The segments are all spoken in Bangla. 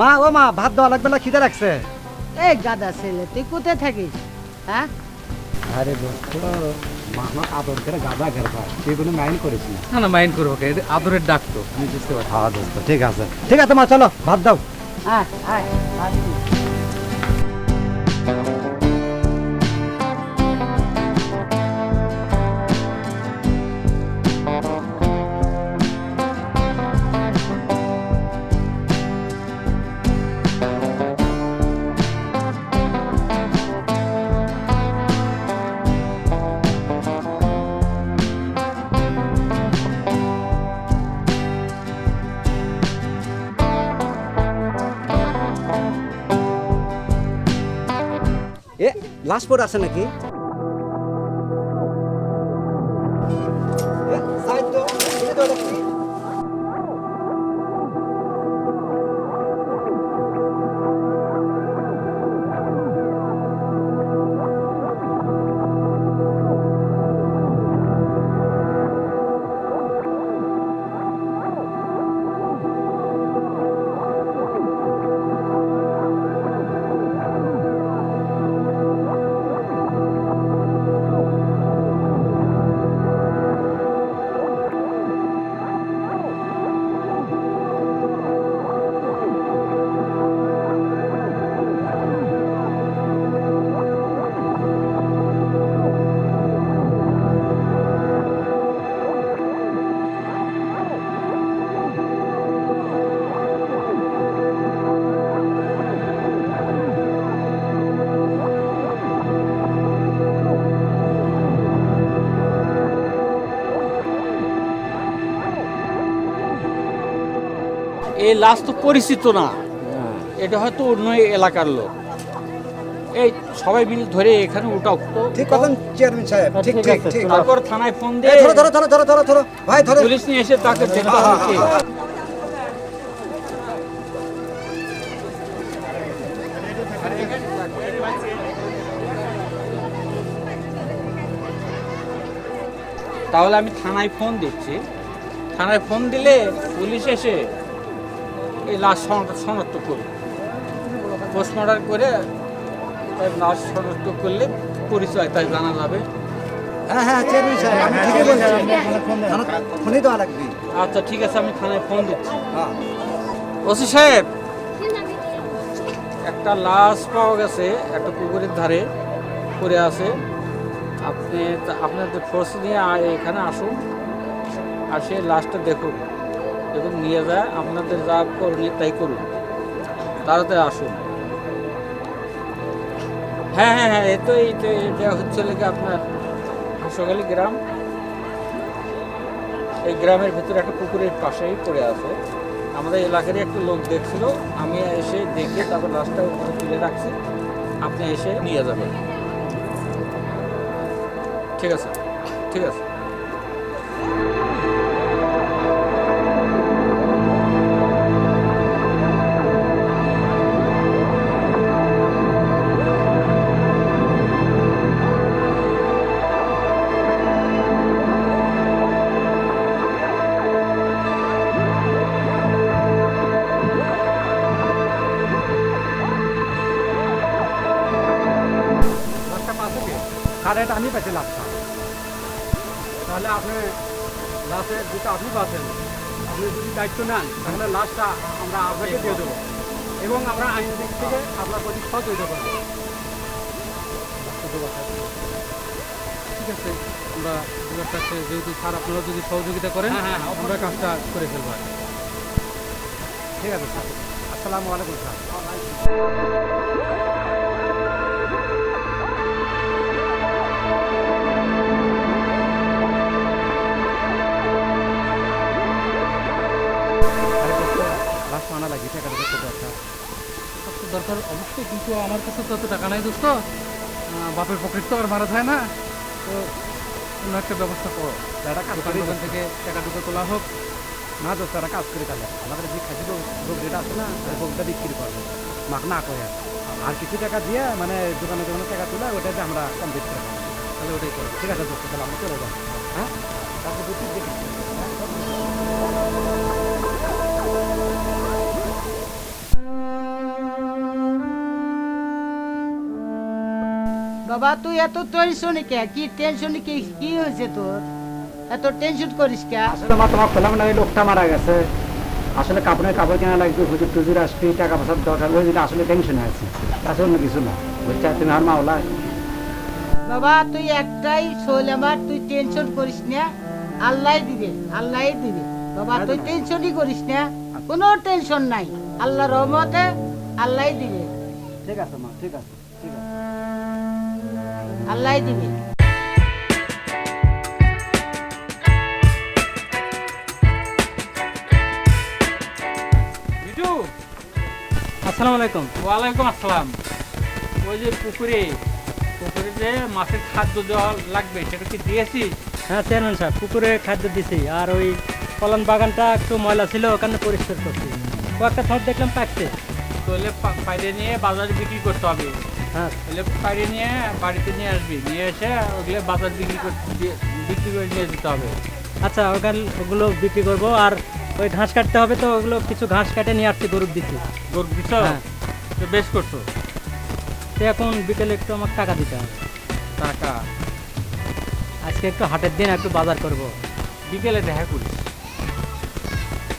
মা ও মা ভাত দেওয়া লাগবে না খিদে রাখছে এই গাদা ছেলে তুই কোথায় থাকিস? হ্যাঁ? আরে দোস্ত মা আমার আদর করে গাদা ঘেরবা সে কোনো মাইন্ড করিস না। না না মাইন্ড করব কে? এটা আদরের ডাক তো আমি বুঝতে পারছি। হ্যাঁ দোস্ত ঠিক আছে। ঠিক আছে মা চলো ভাত দাও। হ্যাঁ আয়। আয় পড়ে আছে নাকি? এই লাশ তো পরিচিত না। এটা হয়তো অন্য এলাকার লোক। এই সবাই মিলে ধরে এখানে উঠাও। তো ঠিক কথা চেয়ারম্যান সাহেব। ঠিক ঠিক ঠিক তারপর থানায় ফোন দিয়ে ধরো ধরো ধরো ধরো ধরো ধরো। ভাই ধরো। পুলিশ নিয়ে এসে তাকে দেখতে হবে তাহলে আমি থানায় ফোন দিচ্ছি। থানায় ফোন দিলে পুলিশ এসে এই লাশ শনাক্ত- শনাক্ত করবে পোস্টমর্টম করে তার লাশ শনাক্ত করলে পরিচয় তাই জানা যাবে। হ্যাঁ হ্যাঁ চেয়ারম্যান সাহেব আমি ঠিকই বলছি। থানা- দেওয়া লাগবে আচ্ছা ঠিক আছে আমি থানায় ফোন দিচ্ছি। হ্যাঁ। ওসি সাহেব একটা লাশ পাওয়া গেছে একটা পুকুরের ধারে পড়ে আছে। আপনি তা- আপনাদের ফোর্স নিয়ে এখানে আসুন। আর সেই লাশটা দেখুন দেখুন নিয়ে যায়, আপনাদের যা করণীয় তাই করুন। তাড়াতাড়ি আসুন। হ্যাঁ হ্যাঁ হ্যাঁ এই তো এই তো এটা হচ্ছে লেগে আপনার হাসগালি গ্রাম। এই গ্রামের ভিতরে একটা পুকুরের পাশেই পড়ে আছে। আমাদের এলাকারই একটা লোক দেখছিল, আমি এসে দেখে তারপর লাশটা উপরে তুলে রাখছি। আপনি এসে নিয়ে যাবেন। ঠিক আছে ঠিক আছে। যদি দায়িত্ব নেন তাহলে লাশটা আমরা আপনাকে দিয়ে দেবো এবং আমরা আইন দিক থেকে আপনার প্রতি সহযোগিতা করব। ঠিক আছে আমরা আপনার কাছে যেহেতু স্যার আপনারা যদি সহযোগিতা করেন আমরা কাজটা করে ফেলব ঠিক আছে স্যার। আসসালামু আলাইকুম স্যার। মানা লাগি টাকা টাকা দরকার। তো দরকার অবশ্যই কিন্তু আমার কাছে তো অত টাকা নাই দোস্ত। বাপের পকেট তো আর মারা যায় না। তো অন্য একটা ব্যবস্থা করো। এটা কাজ করি দোকান থেকে টাকা টুকু তোলা হোক। না দোস্ত এটা কাজ করে তাহলে। আমাদের যে খাসি রোগ যেটা আছে না রোগটা বিক্রি করব। মাক না করে। আর কিছু টাকা দিয়ে মানে দোকানে দোকানে টাকা তুলে ওটাতে আমরা কমপ্লিট করে তাহলে ওটাই করো ঠিক আছে দোস্ত তাহলে আমরা চলে যাব। হ্যাঁ? তারপর বুঝছি দেখি। বাবা তুই এত টেনশন কে? কি টেনশন কি? কি হয়েছে তোর? এত টেনশন করিস কে? আসলে মা তোমার পেলাম না লোকটা মারা গেছে। আসলে কাপড়ের কাপড় কেনা লাগবে হুজুর টুজুর আসবে টাকা পয়সার দরকার জন্য আসলে টেনশনে আছে। তাছাড়া অন্য কিছু না। বুঝছ তুমি আর মাওলা বাবা তুই একটাই শোল আমার তুই টেনশন করিস না। আল্লাহ দিবে আল্লাহ দিবে। বাবা তুই টেনশনই করিস না। কোনো টেনশন নাই। আল্লাহ রহমতে আল্লাহ দিবে। ঠিক আছে মা ঠিক আছে। আল্লাহ দিবে। আসসালামু আলাইকুম। ওয়ালাইকুম আসসালাম। ওই যে পুকুরে পুকুরে যে মাছের খাদ্য দেওয়া লাগবে সেটা কি দিয়েছিস? হ্যাঁ চেয়ারম্যান সাহেব পুকুরে খাদ্য দিছি। আর ওই ফলন বাগানটা একটু ময়লা ছিল ওখানে পরিষ্কার করছি। কয়েকটা ঠোঁট দেখলাম পাকছে। তাহলে পা- বাইরে নিয়ে বাজারে বিক্রি করতে হবে। তাহলে বাইরে নিয়ে বাড়িতে নিয়ে আসবি। নিয়ে এসে ওগুলো বাজার বিক্রি বিক্রি করে নিয়ে যেতে হবে। আচ্ছা ওখানে ওগুলো বিক্রি করব। আর ওই ঘাস কাটতে হবে তো ওগুলো কিছু ঘাস কাটে নিয়ে আসছি গরুর দিচ্ছি গরু দিছ হ্যাঁ। তো বেশ করছ। তো এখন বিকেলে একটু আমাকে টাকা দিতে হবে। টাকা? আজকে একটু হাটের দিন একটু বাজার করব। বিকেলে দেখা করিস।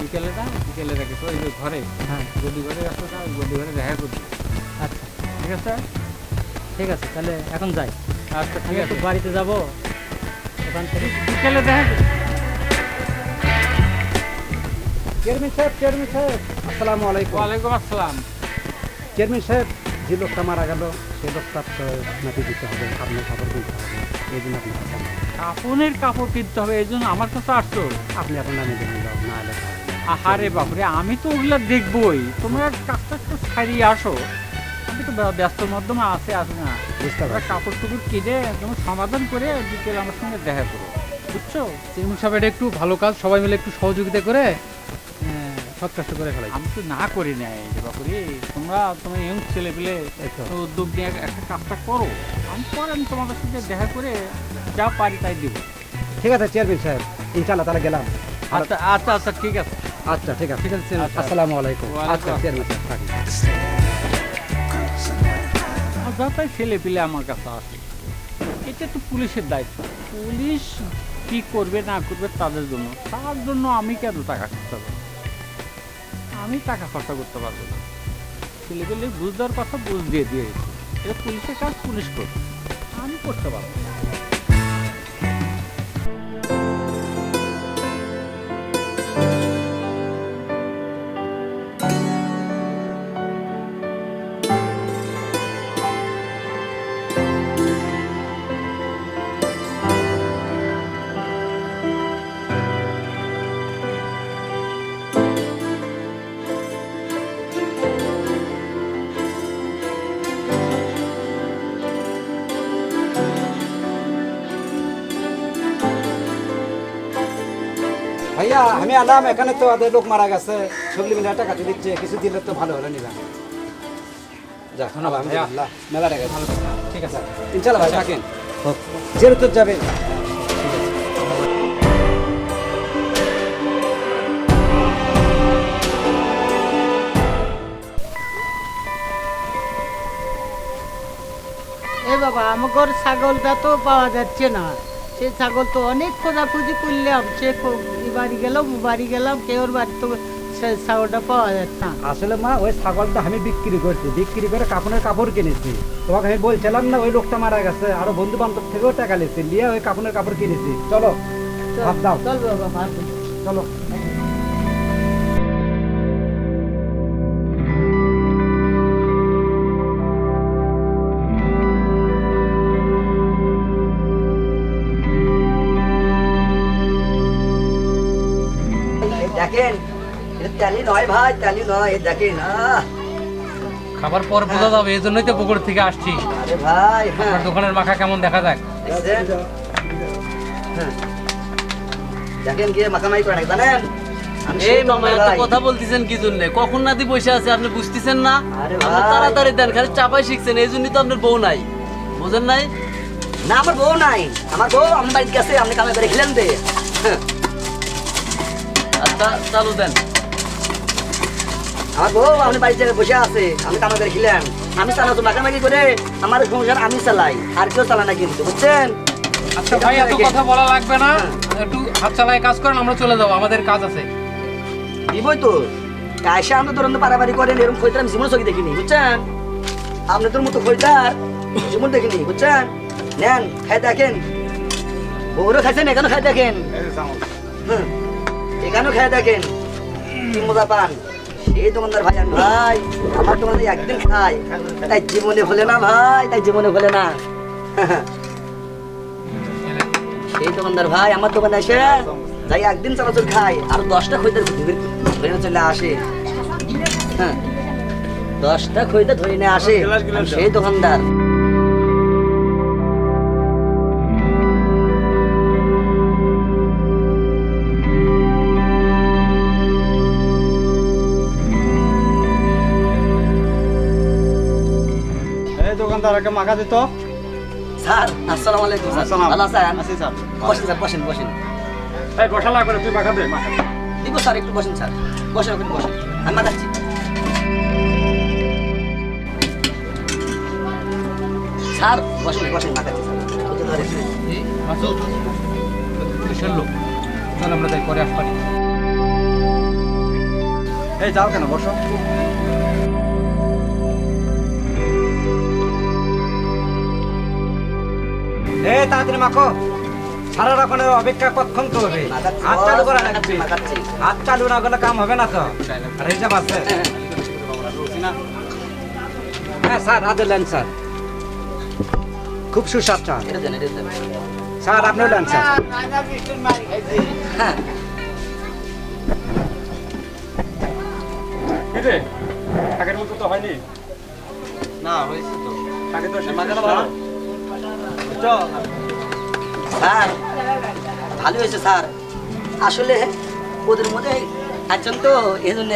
বিকেলে না? বিকেলে দেখিস। ওই যে ঘরে। হ্যাঁ। গদি ঘরে আসো না গদি ঘরে দেখা করবি। আচ্ছা। ঠিক আছে? ঠিক আছে তাহলে এখন যাই। আচ্ছা ঠিক আছে। বাড়িতে যাব। ওখান থেকে বিকেলে দেখা চেয়ারম্যান সাহেব চেয়ারম্যান সাহেব আসসালামু আলাইকুম। ওয়ালাইকুম আসসালাম। চেয়ারম্যান সাহেব যে লোকটা মারা গেল নাকি দিতে হবে আপনার কাপড় দিতে হবে এই জন্য আসেন। কাপড়ের কাপড় কিনতে হবে এই জন্য আমার কাছে আসছো? আপনি আপনার নামে দেখুন যাও না হলে আহারে বাপরে আমি তো ওগুলা দেখবই। তোমরা কাজটা একটু ছাড়িয়ে আসো। ব্যস্ত মাধ্যমে আছে আছে না। বুঝতে পারছি। কাপড় টুকুর কিনে তোমার সমাধান করে বিকেলে আমার সঙ্গে দেখা করো। বুঝছ? চেয়ারম্যান সাহেব এটা একটু ভালো কাজ সবাই মিলে একটু সহযোগিতা করে সব কষ্ট করে ফেলাই। আমি তো না করি নাই বাপুরি তোমরা তোমার ইয়ং ছেলে পেলে। উদ্যোগ নিয়ে একটা কাজটা করো। আমি পরে আমি তোমাদের সাথে দেখা করে যা পারি তাই দিব। ঠিক আছে চেয়ারম্যান সাহেব ইনশাল্লাহ তাহলে গেলাম। আচ্ছা আচ্ছা আচ্ছা ঠিক আছে। আচ্ছা ঠিক আছে। ঠিক আছে, আসসালামু আলাইকুম। আচ্ছা চেয়ারম্যান সাহেব আর ছেলে পেলে আমার কাছে আসে এটা তো পুলিশের দায়িত্ব। পুলিশ কি করবে, না করবে তাদের জন্য। তার জন্য আমি কেন টাকা খরচা করব? আমি টাকা খরচা করতে পারব না। ছেলে পেলে বুঝ দেওয়ার কথা বুঝ দিয়ে দিয়েছে। এটা পুলিশের কাজ, পুলিশ করবে। আমি করতে পারব ভাইয়া আমি আলাম এখানে তো ওদের লোক মারা গেছে। সবলি মিলে টাকা দিচ্ছে কিছু দিলে তো ভালো হলো নিবা। যাক আলহামদুলিল্লাহ মেলা টাকা ভালো ঠিক আছে ইনশাল্লাহ ভাই থাকেন। যেহেতু যাবে। এ বাবা আমার ছাগলটা তো পাওয়া যাচ্ছে না। সেই ছাগল তো অনেক খোঁজাখুঁজি করলাম। সে বাড়ি গেলাম বাড়ি গেলাম কেউর বাড়ি তো ছাগলটা পাওয়া যাচ্ছে না। আসলে মা ওই ছাগলটা আমি বিক্রি করছি বিক্রি করে কাপড়ের কাপড় কিনেছি। তোমাকে আমি বলছিলাম না ওই লোকটা মারা গেছে আরও বন্ধু বান্ধব থেকেও টাকা নিয়েছি নিয়ে ওই কাপড়ের কাপড় কিনেছি। চলো চল বাবা চলো। নয় ভাই নয় খাবার পর বোঝা যাবে এই জন্যই তো পুকুর থেকে আসছি। আরে ভাই হ্যাঁ। আপনার দোকানের মাখা কেমন দেখা যাক? হ্যাঁ। দেখেন গিয়ে মাখামাই করে জানেন? এই মামা এত কথা বলতেছেন কি জন্য? কখন নাতি বসে আছে আপনি বুঝতেছেন না? তাড়াতাড়ি দেন খালি চাপাই শিখছেন এই জন্যই তো আপনার বউ নাই। বুঝেন নাই? না আমার বউ নাই। আমার বউ আমার বাড়িতে গেছে আপনি কামে করে খেলেন দে। হ্যাঁ, আচ্ছা চালু দেন। আমার বউ আপনি বাড়িতে বসে আছে আমি কামে করে খেলেন আমি চালাতো মাখামাখি করে আমার সংসার আমি চালাই আর কেউ চালা না কিন্তু বুঝছেন? আচ্ছা ভাই এত কথা বলা লাগবে না। একটু হাত চালায় কাজ করেন আমরা চলে যাব আমাদের কাজ আছে। দিবই তো কায়সা আমরা ধরুন পারাবারি করেন এরকম খৈতার আমি জীবন চোখে দেখিনি বুঝছেন? আপনাদের মতো খৈতার জীবন দেখিনি বুঝছেন? নেন খাই দেখেন। বউরও খাইছেন এখানেও খাই দেখেন। হুম, এখানেও খাই দেখেন। কি মজা পান? সেই দোকানদার ভাই আমি ভাই আমার দোকানে একদিন খাই। তাই জীবনে হলে না ভাই তাই জীবনে ভোলে না। সেই দোকানদার ভাই আমার দোকানে এসে যাই একদিন চালাচল খাই। আর দশটা খুঁজতে ধরে চলে আসে। হ্যাঁ। দশটা খইতে ধরে নিয়ে আসে সেই দোকানদার। একটা মাখা দিত। স্যার আসসালামু আলাইকুম স্যার। আসসালাম। ভালো আছেন? আছি স্যার। বসেন স্যার বসেন বসেন। এই বসা লাগবে না, তুই মাখা দে মাখা দিব স্যার একটু বসেন স্যার। বসেন ওখানে বসেন। আমি মাথাচ্ছি স্যার বসেন বসেন মাথাচ্ছি স্যার। লোক। চল আমরা যাই পরে আসবানি এই যাও কেন বসো। এ তাড়াতাড়ি মাখো। সারা রকমের অপেক্ষা কতক্ষণ করবে হাত চালু করা লাগবে। হাত চালু না করলে কাম হবে না তো। আর হিসাব আছে হ্যাঁ স্যার হাতে লেন স্যার। খুব সুস্বাদ দেন স্যার আপনিও লেন স্যার। হ্যাঁ আগের মতো তো হয়নি। না হয়েছে তো। আগে তো সে মাখানো ভালো? স্যার ভালো হয়েছে স্যার। আসলে ওদের মধ্যে একজন তো এই জন্য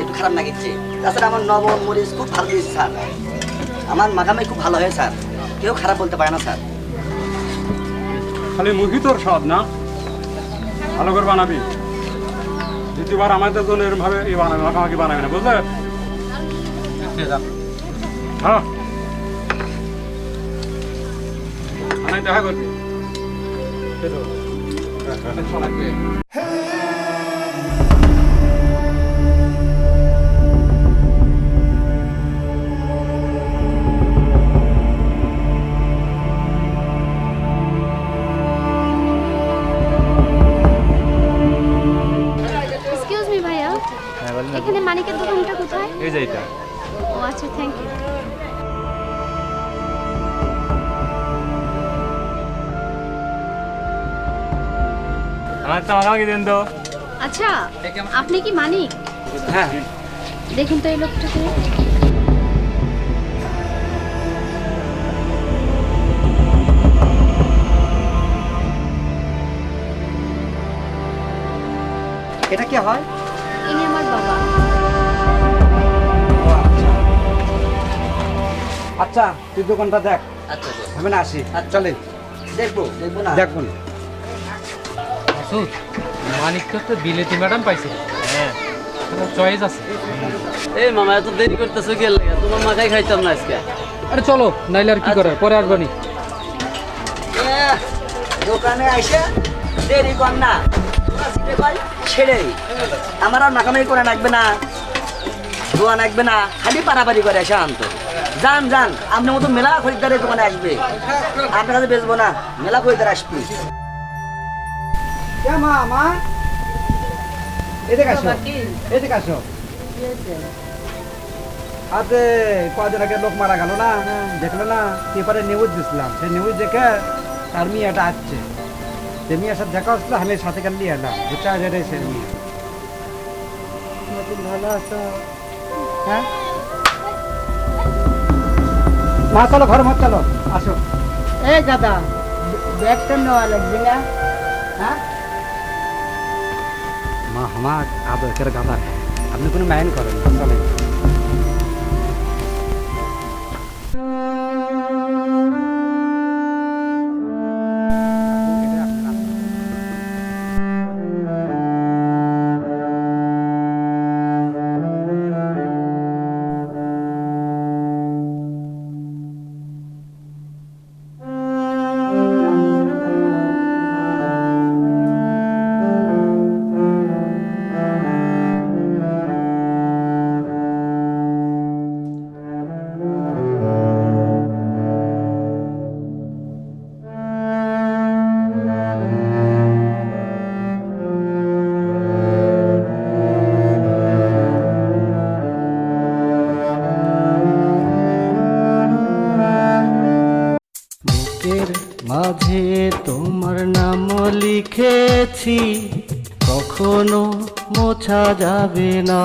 একটু খারাপ লাগিচ্ছে তাছাড়া আমার নবম মরিচ খুব ভালো দিয়েছে স্যার। আমার মাখামাই খুব ভালো হয় স্যার। কেউ খারাপ বলতে পারে না স্যার। খালি মুখি তোর সব না? ভালো করে বানাবি। দ্বিতীয়বার আমাদের জন্য এরকম ভাবে এই বানাবি মাখামাখি বানাবি না বুঝলে? হ্যাঁ। আমি দেখা করবি এক্সকিউজ মি ভাইয়া। এখানে মানিকের দোকানটা কোথায়? এই যে এটা ও আচ্ছা থ্যাংক ইউ আমার তো মাখামাখি দেন তো। আচ্ছা আপনি কি মানিক? হ্যাঁ। দেখুন তো এই লোকটাকে। এটা কি হয়? ইনি আমার বাবা। আচ্ছা। আচ্ছা তুই দোকানটা দেখ। আচ্ছা স্যার। আমি না আসি। চলে। দেখব দেখব না। দেখুন মাসুদ মানিক তো বিলেতি ম্যাডাম পাইছে। হ্যাঁ। চয়েস আছে। এই মামা এত দেরি করতেছো লাগে? তোমার মাখাই খাইতাম না আজকে। আরে চলো নাইলে আর কি করে পরে আসবানি এহ, দোকানে আইসে দেরি কর না। ছেড়ে আমার আর মাখামাখি করে রাখবে না। দোয়া রাখবে না। খালি পারাপারি করে আসে আনতো যান যান। আপনার মতো মেলা খরিদ্দার এই দোকানে আসবে। আপনার কাছে বেচবো না। মেলা খরিদ্দার আসবে। কে মা মা। এদিকে আসো এদিকে আসো। আরে কদিন আগে লোক মারা গেল না? দেখল না? পেপারে নিউজ দিছিলাম। সেই নিউজ দেখে তার মেয়েটা আসছে। সে মেয়ের সাথে দেখা হচ্ছিল আমি সাথে কাল নিয়ে এলাম। বুঝতে যেটাই সে মেয়ে নতুন ভালো আছো? হ্যাঁ? মা চলো ঘর মত চলো। আসো। এই দাদা ব্যাগটা নেওয়া লাগবে না? হ্যাঁ? মা আমার আদর গাদা আপনি কোনো মাইন্ড করেন চলেন। মোছা যাবে না।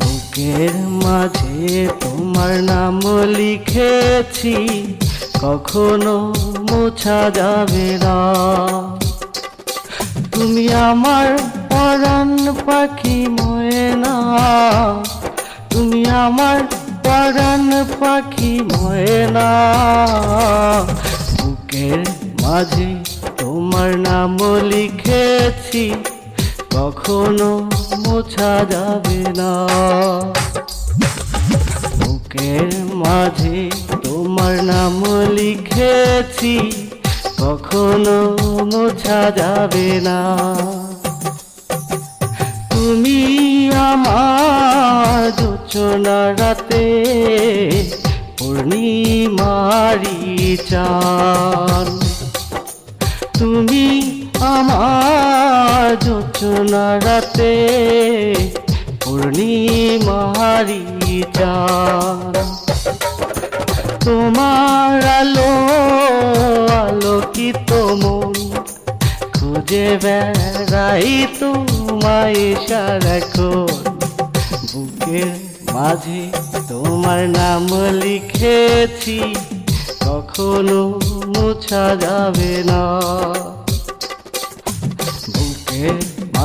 বুকের মাঝে তোমার নাম লিখেছি, কখনো মোছা যাবে না। তুমি আমার পরাণ পাখি ময়না, তুমি আমার পরাণ পাখি ময়না। বুকের মাঝে তোমার নাম লিখেছি, কখনো মোছা যাবে না। বুকের মাঝে তোমার নাম লিখেছি, কখনো মোছা যাবে না। তুমি আমার যোচনা রাতে পূর্ণিমারি চান তুমি আমার যোচনা রাতে চান তোমার আলো, আলোকিত মন খুঁজে বেড়াই তোমায় সারাক্ষণ। বুকের মাঝে তোমার নাম লিখেছি, কখনো মোছা যাবে না।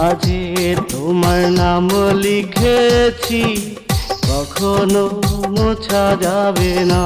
মাঝে তোমার নাম লিখেছি কখনো মোছা যাবে না।